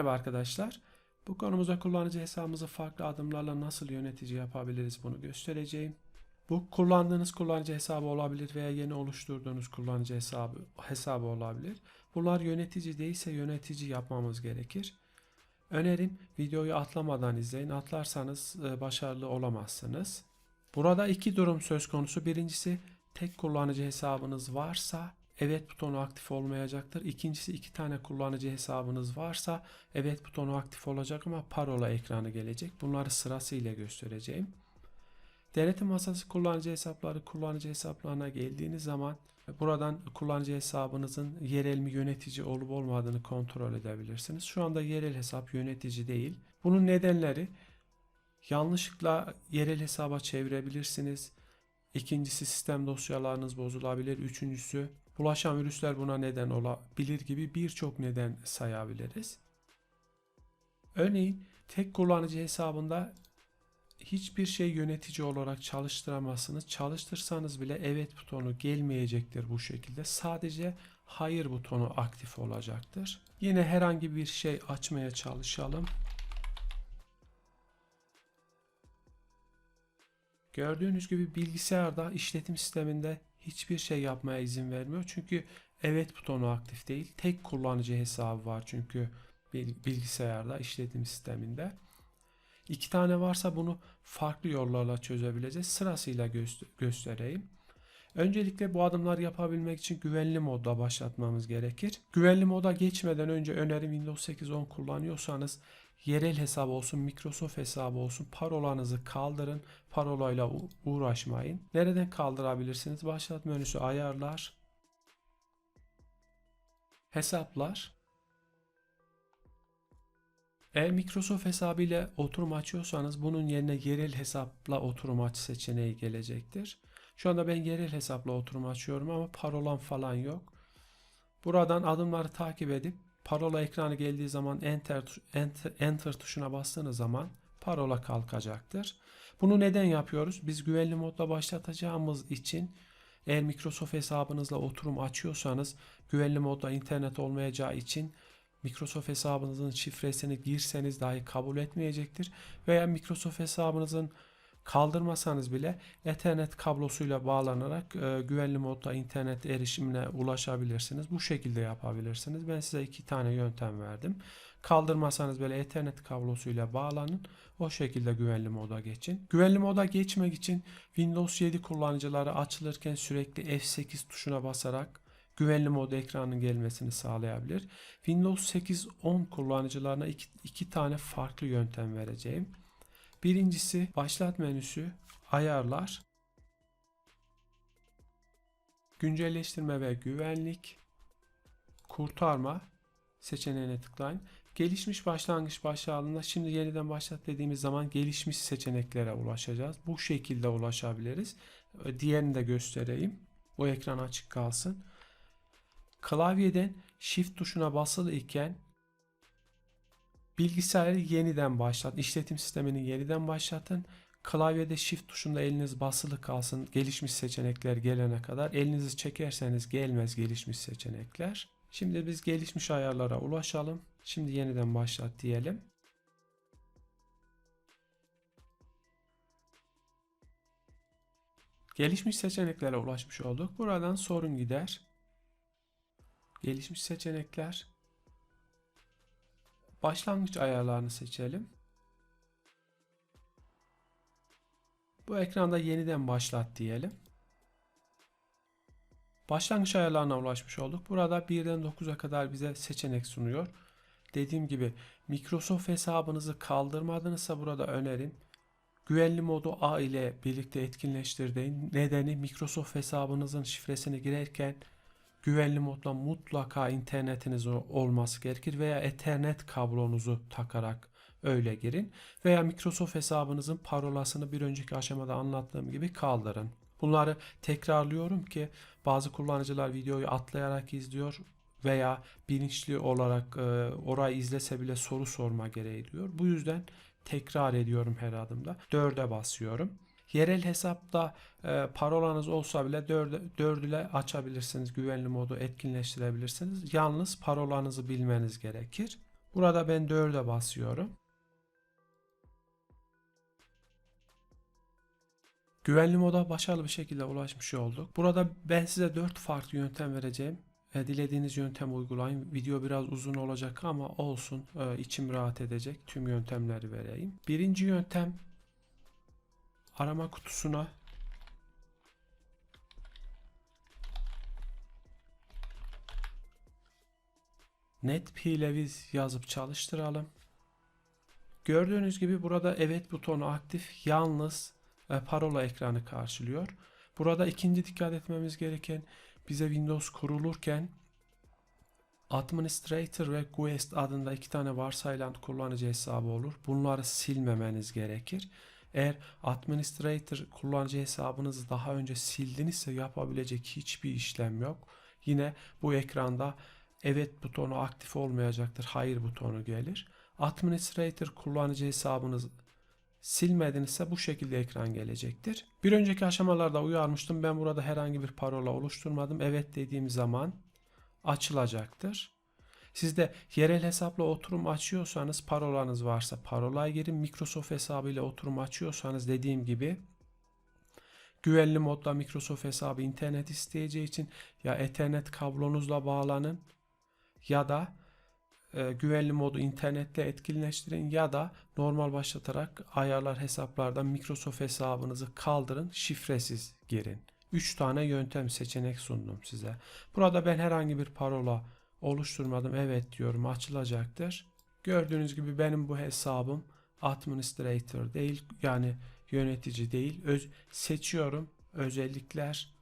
Merhaba arkadaşlar. Bu konumuzda kullanıcı hesabımızı farklı adımlarla nasıl yönetici yapabiliriz bunu göstereceğim. Bu kullandığınız kullanıcı hesabı olabilir veya yeni oluşturduğunuz kullanıcı hesabı hesabı olabilir. Bunlar yönetici değilse yönetici yapmamız gerekir. Önerim videoyu atlamadan izleyin. Atlarsanız e, başarılı olamazsınız. Burada iki durum söz konusu. Birincisi tek kullanıcı hesabınız varsa evet butonu aktif olmayacaktır. İkincisi iki tane kullanıcı hesabınız varsa evet butonu aktif olacak ama parola ekranı gelecek. Bunları sırasıyla göstereceğim. Denetim masası kullanıcı hesapları kullanıcı hesaplarına geldiğiniz zaman buradan kullanıcı hesabınızın yerel mi yönetici olup olmadığını kontrol edebilirsiniz. Şu anda yerel hesap yönetici değil. Bunun nedenleri yanlışlıkla yerel hesaba çevirebilirsiniz. İkincisi sistem dosyalarınız bozulabilir. Üçüncüsü bulaşan virüsler buna neden olabilir gibi birçok neden sayabiliriz. Örneğin tek kullanıcı hesabında hiçbir şey yönetici olarak çalıştıramazsınız. Çalıştırsanız bile evet butonu gelmeyecektir bu şekilde. Sadece hayır butonu aktif olacaktır. Yine herhangi bir şey açmaya çalışalım. Gördüğünüz gibi bilgisayarda işletim sisteminde hiçbir şey yapmaya izin vermiyor. Çünkü evet butonu aktif değil. Tek kullanıcı hesabı var çünkü bilgisayarda işletim sisteminde. İki tane varsa bunu farklı yollarla çözebileceğiz. Sırasıyla göster göstereyim. Öncelikle bu adımlar yapabilmek için güvenli modda başlatmamız gerekir. Güvenli moda geçmeden önce önerim Windows 8 10 kullanıyorsanız yerel hesap olsun, Microsoft hesabı olsun parolanızı kaldırın. Parolayla uğraşmayın. Nereden kaldırabilirsiniz? Başlat menüsü ayarlar. Hesaplar. Eğer Microsoft hesabı ile oturum açıyorsanız bunun yerine yerel hesapla oturum aç seçeneği gelecektir. Şu anda ben yerel hesapla oturum açıyorum ama parolam falan yok. Buradan adımları takip edip parola ekranı geldiği zaman enter, enter, enter tuşuna bastığınız zaman parola kalkacaktır. Bunu neden yapıyoruz? Biz güvenli modda başlatacağımız için eğer Microsoft hesabınızla oturum açıyorsanız güvenli modda internet olmayacağı için Microsoft hesabınızın şifresini girseniz dahi kabul etmeyecektir. Veya Microsoft hesabınızın kaldırmasanız bile Ethernet kablosuyla bağlanarak e, güvenli modda internet erişimine ulaşabilirsiniz. Bu şekilde yapabilirsiniz. Ben size iki tane yöntem verdim. Kaldırmasanız böyle Ethernet kablosuyla bağlanın. O şekilde güvenli moda geçin. Güvenli moda geçmek için Windows 7 kullanıcıları açılırken sürekli F8 tuşuna basarak güvenli mod ekranının gelmesini sağlayabilir. Windows 8 10 kullanıcılarına iki, iki tane farklı yöntem vereceğim. Birincisi başlat menüsü, ayarlar, güncelleştirme ve güvenlik, kurtarma seçeneğine tıklayın. Gelişmiş başlangıç başlığında şimdi yeniden başlat dediğimiz zaman gelişmiş seçeneklere ulaşacağız. Bu şekilde ulaşabiliriz. Diğerini de göstereyim. Bu ekran açık kalsın. Klavyeden Shift tuşuna basılı iken bilgisayarı yeniden başlat. İşletim sistemini yeniden başlatın. Klavyede Shift tuşunda eliniz basılı kalsın. Gelişmiş seçenekler gelene kadar. Elinizi çekerseniz gelmez gelişmiş seçenekler. Şimdi biz gelişmiş ayarlara ulaşalım. Şimdi yeniden başlat diyelim. Gelişmiş seçeneklere ulaşmış olduk. Buradan sorun gider. Gelişmiş seçenekler. Başlangıç ayarlarını seçelim. Bu ekranda yeniden başlat diyelim. Başlangıç ayarlarına ulaşmış olduk. Burada 1'den 9'a kadar bize seçenek sunuyor. Dediğim gibi Microsoft hesabınızı kaldırmadınızsa burada önerim. Güvenli modu A ile birlikte etkinleştirdiğin nedeni Microsoft hesabınızın şifresini girerken güvenli modla mutlaka internetiniz olması gerekir veya Ethernet kablonuzu takarak öyle girin veya Microsoft hesabınızın parolasını bir önceki aşamada anlattığım gibi kaldırın. Bunları tekrarlıyorum ki bazı kullanıcılar videoyu atlayarak izliyor veya bilinçli olarak e, orayı izlese bile soru sorma gereği duyuyor. Bu yüzden tekrar ediyorum her adımda. 4'e basıyorum. Yerel hesapta e, parolanız olsa bile 4, 4 ile açabilirsiniz. Güvenli modu etkinleştirebilirsiniz. Yalnız parolanızı bilmeniz gerekir. Burada ben 4'e basıyorum. Güvenli moda başarılı bir şekilde ulaşmış olduk. Burada ben size 4 farklı yöntem vereceğim. E, dilediğiniz yöntem uygulayın. Video biraz uzun olacak ama olsun. E, içim rahat edecek. Tüm yöntemleri vereyim. Birinci yöntem arama kutusuna net ile biz yazıp çalıştıralım. Gördüğünüz gibi burada evet butonu aktif. Yalnız e, parola ekranı karşılıyor. Burada ikinci dikkat etmemiz gereken bize Windows kurulurken Administrator ve Guest adında iki tane varsayılan kullanıcı hesabı olur. Bunları silmemeniz gerekir. Eğer Administrator kullanıcı hesabınızı daha önce sildinizse yapabilecek hiçbir işlem yok. Yine bu ekranda evet butonu aktif olmayacaktır. Hayır butonu gelir. Administrator kullanıcı hesabınız silmedinizse bu şekilde ekran gelecektir. Bir önceki aşamalarda uyarmıştım. Ben burada herhangi bir parola oluşturmadım. Evet dediğim zaman açılacaktır. Siz de yerel hesapla oturum açıyorsanız parolanız varsa parolaya girin. Microsoft hesabıyla oturum açıyorsanız dediğim gibi güvenli modda Microsoft hesabı internet isteyeceği için ya Ethernet kablonuzla bağlanın ya da e, güvenli modu internetle etkinleştirin ya da normal başlatarak ayarlar hesaplardan Microsoft hesabınızı kaldırın şifresiz girin. 3 tane yöntem seçenek sundum size. Burada ben herhangi bir parola oluşturmadım. Evet diyorum açılacaktır. Gördüğünüz gibi benim bu hesabım administrator değil yani yönetici değil. Öz, seçiyorum özellikler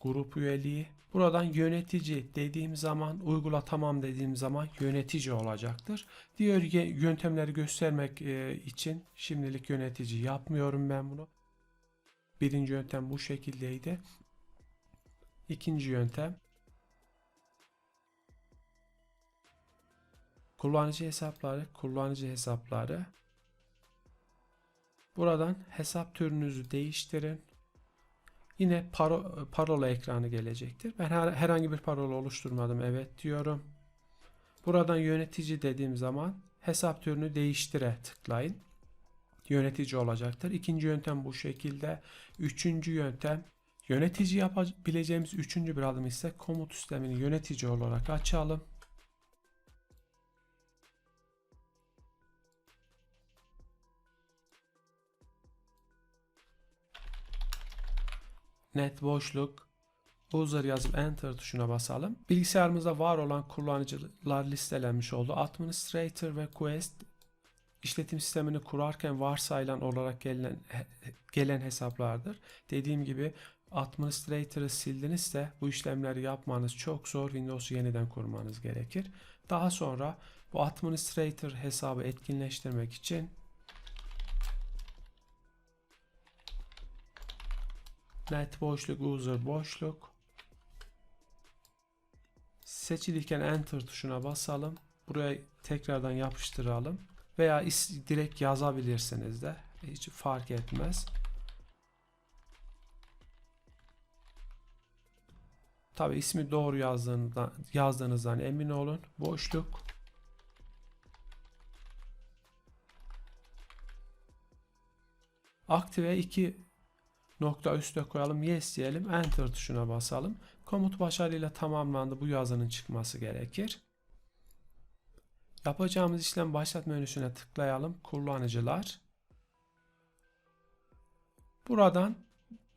grup üyeliği. Buradan yönetici dediğim zaman uygula tamam dediğim zaman yönetici olacaktır. Diğer yöntemleri göstermek e, için şimdilik yönetici yapmıyorum ben bunu. Birinci yöntem bu şekildeydi. İkinci yöntem kullanıcı hesapları, kullanıcı hesapları. Buradan hesap türünüzü değiştirin. Yine paro, parola ekranı gelecektir. Ben her, herhangi bir parola oluşturmadım. Evet diyorum. Buradan yönetici dediğim zaman hesap türünü değiştire tıklayın. Yönetici olacaktır. İkinci yöntem bu şekilde. Üçüncü yöntem yönetici yapabileceğimiz üçüncü bir adım ise komut sistemini yönetici olarak açalım. Net boşluk user yazıp enter tuşuna basalım. Bilgisayarımızda var olan kullanıcılar listelenmiş oldu. Administrator ve Quest işletim sistemini kurarken varsayılan olarak gelen gelen hesaplardır. Dediğim gibi Administrator'ı sildinizse bu işlemleri yapmanız çok zor. Windows'u yeniden kurmanız gerekir. Daha sonra bu Administrator hesabı etkinleştirmek için net boşluk user boşluk seçilirken enter tuşuna basalım. Buraya tekrardan yapıştıralım. Veya direkt yazabilirsiniz de. Hiç fark etmez. Tabi ismi doğru yazdığınızdan, yazdığınızdan emin olun. Boşluk. Aktive 2 nokta üste koyalım. Yes diyelim. Enter tuşuna basalım. Komut başarıyla tamamlandı. Bu yazının çıkması gerekir. Yapacağımız işlem başlat menüsüne tıklayalım. Kullanıcılar. Buradan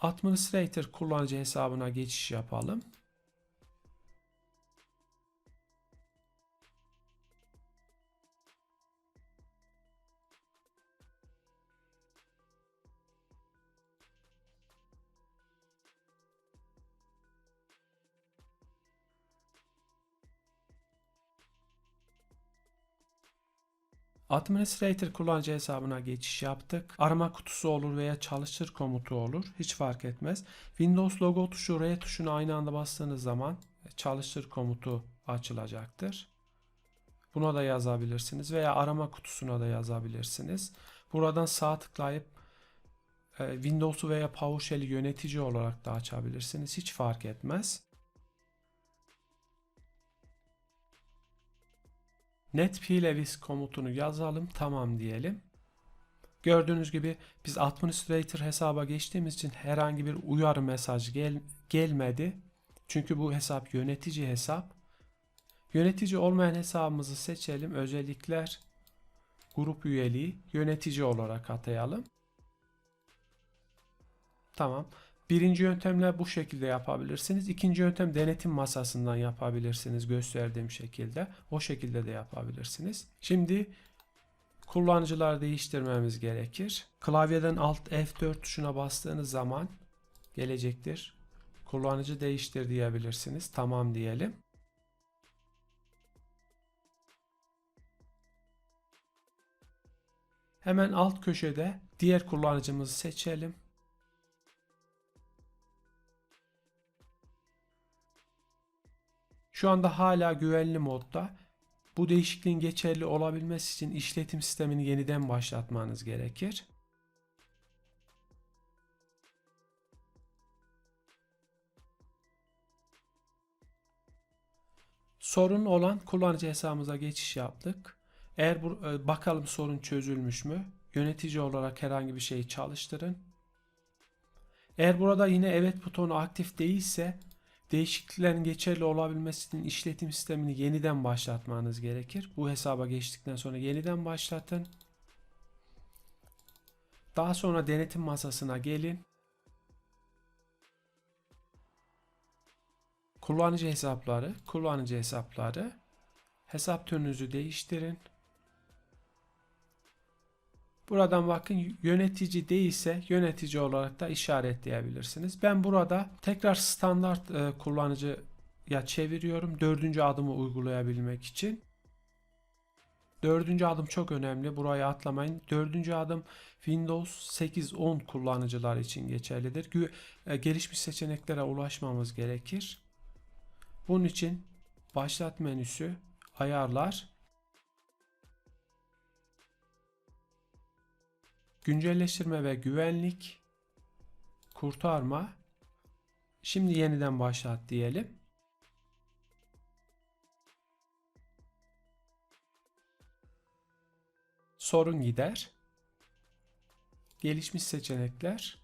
Administrator kullanıcı hesabına geçiş yapalım. Administrator kullanıcı hesabına geçiş yaptık. Arama kutusu olur veya çalıştır komutu olur. Hiç fark etmez. Windows logo tuşu R tuşuna aynı anda bastığınız zaman çalıştır komutu açılacaktır. Buna da yazabilirsiniz veya arama kutusuna da yazabilirsiniz. Buradan sağ tıklayıp e, Windows'u veya PowerShell'i yönetici olarak da açabilirsiniz. Hiç fark etmez. Netplvis komutunu yazalım. Tamam diyelim. Gördüğünüz gibi biz administrator hesaba geçtiğimiz için herhangi bir uyarı mesaj gel gelmedi. Çünkü bu hesap yönetici hesap. Yönetici olmayan hesabımızı seçelim. Özellikler, grup üyeliği yönetici olarak atayalım. Tamam. Birinci yöntemle bu şekilde yapabilirsiniz. İkinci yöntem denetim masasından yapabilirsiniz gösterdiğim şekilde. O şekilde de yapabilirsiniz. Şimdi kullanıcılar değiştirmemiz gerekir. Klavyeden Alt F4 tuşuna bastığınız zaman gelecektir. Kullanıcı değiştir diyebilirsiniz. Tamam diyelim. Hemen alt köşede diğer kullanıcımızı seçelim. Şu anda hala güvenli modda. Bu değişikliğin geçerli olabilmesi için işletim sistemini yeniden başlatmanız gerekir. Sorun olan kullanıcı hesabımıza geçiş yaptık. Eğer bu, e, bakalım sorun çözülmüş mü? Yönetici olarak herhangi bir şeyi çalıştırın. Eğer burada yine evet butonu aktif değilse değişikliklerin geçerli olabilmesi için işletim sistemini yeniden başlatmanız gerekir. Bu hesaba geçtikten sonra yeniden başlatın. Daha sonra denetim masasına gelin. Kullanıcı hesapları, kullanıcı hesapları. Hesap türünüzü değiştirin. Buradan bakın yönetici değilse yönetici olarak da işaretleyebilirsiniz. Ben burada tekrar standart e, kullanıcıya çeviriyorum. Dördüncü adımı uygulayabilmek için. Dördüncü adım çok önemli. Burayı atlamayın. Dördüncü adım Windows 8-10 kullanıcılar için geçerlidir. E, gelişmiş seçeneklere ulaşmamız gerekir. Bunun için başlat menüsü, ayarlar, güncelleştirme ve güvenlik, kurtarma. Şimdi yeniden başlat diyelim. Sorun gider. Gelişmiş seçenekler.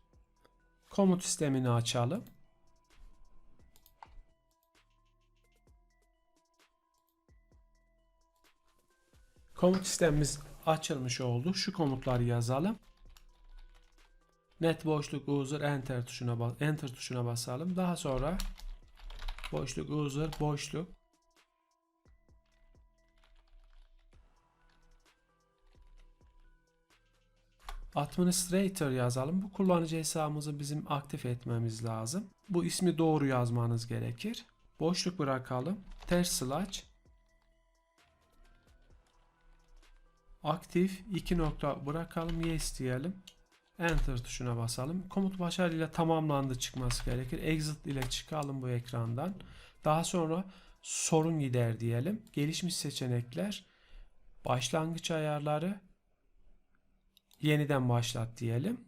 Komut sistemini açalım. Komut sistemimiz açılmış oldu. Şu komutları yazalım. Net boşluk user enter tuşuna bas enter tuşuna basalım. Daha sonra boşluk user boşluk Administrator yazalım. Bu kullanıcı hesabımızı bizim aktif etmemiz lazım. Bu ismi doğru yazmanız gerekir. Boşluk bırakalım. Ters slash aktif 2 nokta bırakalım yes diyelim. Enter tuşuna basalım. Komut başarıyla tamamlandı çıkması gerekir. Exit ile çıkalım bu ekrandan. Daha sonra sorun gider diyelim. Gelişmiş seçenekler, başlangıç ayarları, yeniden başlat diyelim.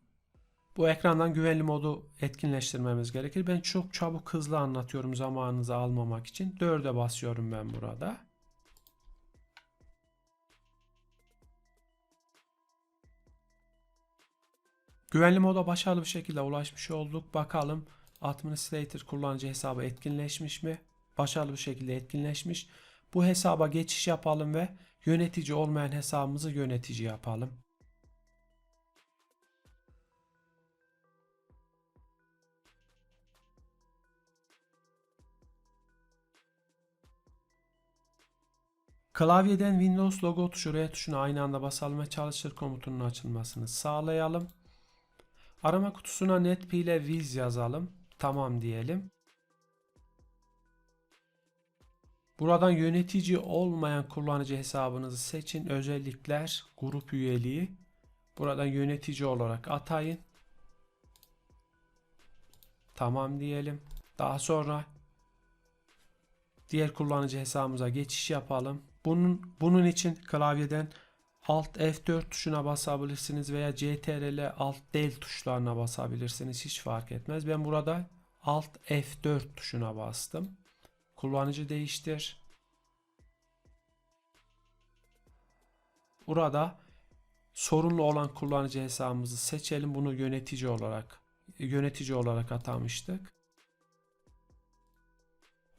Bu ekrandan güvenli modu etkinleştirmemiz gerekir. Ben çok çabuk hızlı anlatıyorum zamanınızı almamak için. 4'e basıyorum ben burada. Güvenli moda başarılı bir şekilde ulaşmış olduk. Bakalım Administrator kullanıcı hesabı etkinleşmiş mi? Başarılı bir şekilde etkinleşmiş. Bu hesaba geçiş yapalım ve yönetici olmayan hesabımızı yönetici yapalım. Klavyeden Windows logo tuşu R tuşuna aynı anda basalım ve çalıştır komutunun açılmasını sağlayalım. Arama kutusuna netp ile viz yazalım. Tamam diyelim. Buradan yönetici olmayan kullanıcı hesabınızı seçin. Özellikler, grup üyeliği. Buradan yönetici olarak atayın. Tamam diyelim. Daha sonra diğer kullanıcı hesabımıza geçiş yapalım. Bunun bunun için klavyeden Alt F4 tuşuna basabilirsiniz veya CTRL Alt Del tuşlarına basabilirsiniz. Hiç fark etmez. Ben burada Alt F4 tuşuna bastım. Kullanıcı değiştir. burada sorunlu olan kullanıcı hesabımızı seçelim. Bunu yönetici olarak yönetici olarak atamıştık.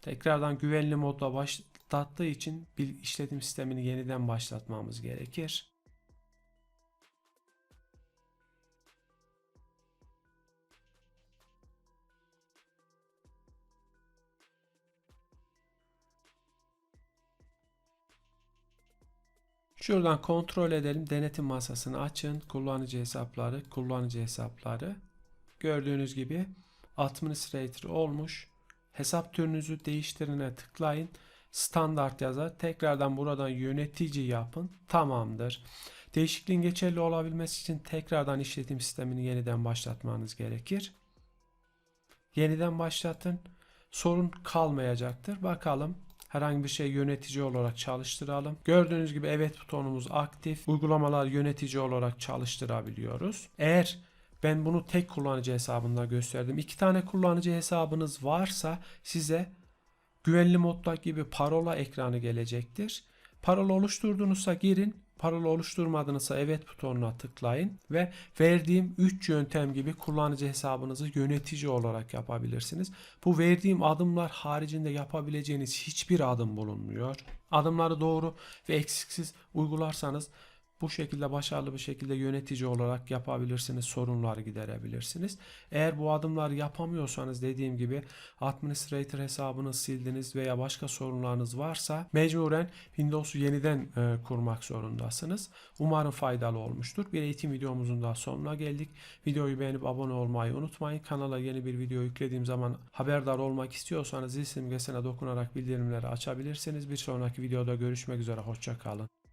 Tekrardan güvenli modda başlattığı için işletim sistemini yeniden başlatmamız gerekir. Şuradan kontrol edelim. Denetim masasını açın. Kullanıcı hesapları, kullanıcı hesapları. Gördüğünüz gibi administrator olmuş. Hesap türünüzü değiştirine tıklayın. Standart yazar. Tekrardan buradan yönetici yapın. Tamamdır. Değişikliğin geçerli olabilmesi için tekrardan işletim sistemini yeniden başlatmanız gerekir. Yeniden başlatın. Sorun kalmayacaktır. Bakalım herhangi bir şey yönetici olarak çalıştıralım. Gördüğünüz gibi evet butonumuz aktif. Uygulamalar yönetici olarak çalıştırabiliyoruz. Eğer ben bunu tek kullanıcı hesabında gösterdim. İki tane kullanıcı hesabınız varsa size güvenli modda gibi parola ekranı gelecektir. Parola oluşturduğunuzsa girin. Parola oluşturmadığınızsa evet butonuna tıklayın ve verdiğim 3 yöntem gibi kullanıcı hesabınızı yönetici olarak yapabilirsiniz. Bu verdiğim adımlar haricinde yapabileceğiniz hiçbir adım bulunmuyor. Adımları doğru ve eksiksiz uygularsanız bu şekilde başarılı bir şekilde yönetici olarak yapabilirsiniz, sorunları giderebilirsiniz. Eğer bu adımları yapamıyorsanız dediğim gibi administrator hesabını sildiniz veya başka sorunlarınız varsa mecburen Windows'u yeniden e, kurmak zorundasınız. Umarım faydalı olmuştur. Bir eğitim videomuzun daha sonuna geldik. Videoyu beğenip abone olmayı unutmayın. Kanala yeni bir video yüklediğim zaman haberdar olmak istiyorsanız zil simgesine dokunarak bildirimleri açabilirsiniz. Bir sonraki videoda görüşmek üzere. Hoşçakalın.